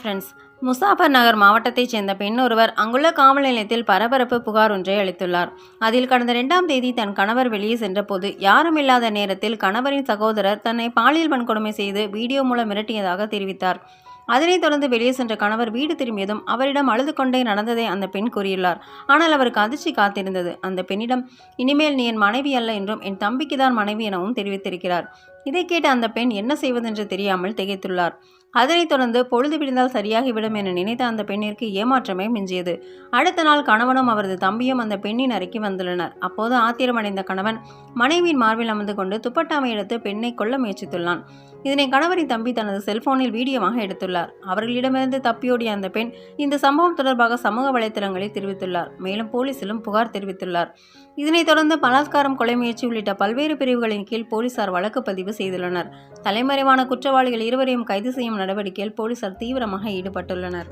Friends Muzaffar நகர் மாவட்டத்தைச் சேர்ந்த பெண் ஒருவர் அங்குள்ள காவல் நிலையத்தில் பரபரப்பு புகார் ஒன்றை அளித்துள்ளார். அதில் கடந்த இரண்டாம் தேதி தன் கணவர் வெளியே சென்றபோது யாரும் இல்லாத நேரத்தில் கணவரின் சகோதரர் தன்னை பாலியல் வன்கொடுமை செய்து வீடியோ மூலம் மிரட்டியதாக தெரிவித்தார். அதனைத் தொடர்ந்து வெளியே சென்ற கணவர் வீடு திரும்பியதும் அவரிடம் அழுது கொண்டே நடந்ததை அந்த பெண் கூறியுள்ளார். ஆனால் அவருக்கு அதிர்ச்சி காத்திருந்தது. அந்த பெண்ணிடம் இனிமேல் நீ என் மனைவி அல்ல என்றும் என் தம்பிக்கு தான் மனைவி எனவும் தெரிவித்திருக்கிறார். இதை கேட்ட அந்த பெண் என்ன செய்வதென்று தெரியாமல் திகைத்துள்ளார். அதனைத் தொடர்ந்து பொழுது விடிந்தால் சரியாகிவிடும் என நினைத்த அந்த பெண்ணிற்கு ஏமாற்றமே மிஞ்சியது. அடுத்த நாள் கணவனும் அவரது தம்பியும் அந்த பெண்ணின் அறைக்கு வந்துள்ளனர். அப்போது ஆத்திரமடைந்த கணவன் மனைவியின் மார்பில் அமர்ந்து கொண்டு துப்பட்டாமை எடுத்து பெண்ணை கொல்ல முயற்சித்துள்ளான். இதனை கணவரின் தம்பி தனது செல்போனில் வீடியோவாக எடுத்துள்ளார். அவர்களிடமிருந்து தப்பியோடிய அந்த பெண் இந்த சம்பவம் தொடர்பாக சமூக வலைத்தளங்களில் தெரிவித்துள்ளார். மேலும் போலீசிலும் புகார் தெரிவித்துள்ளார். இதனைத் தொடர்ந்து பலாத்காரம் கொலை முயற்சி உள்ளிட்ட பல்வேறு பிரிவுகளின் கீழ் போலீசார் வழக்கு பதிவு செய்துள்ளனர். தலைமறைவான குற்றவாளிகள் இருவரையும் கைது செய்யும் நடவடிக்கையில் போலீசார் தீவிரமாக ஈடுபட்டுள்ளனர்.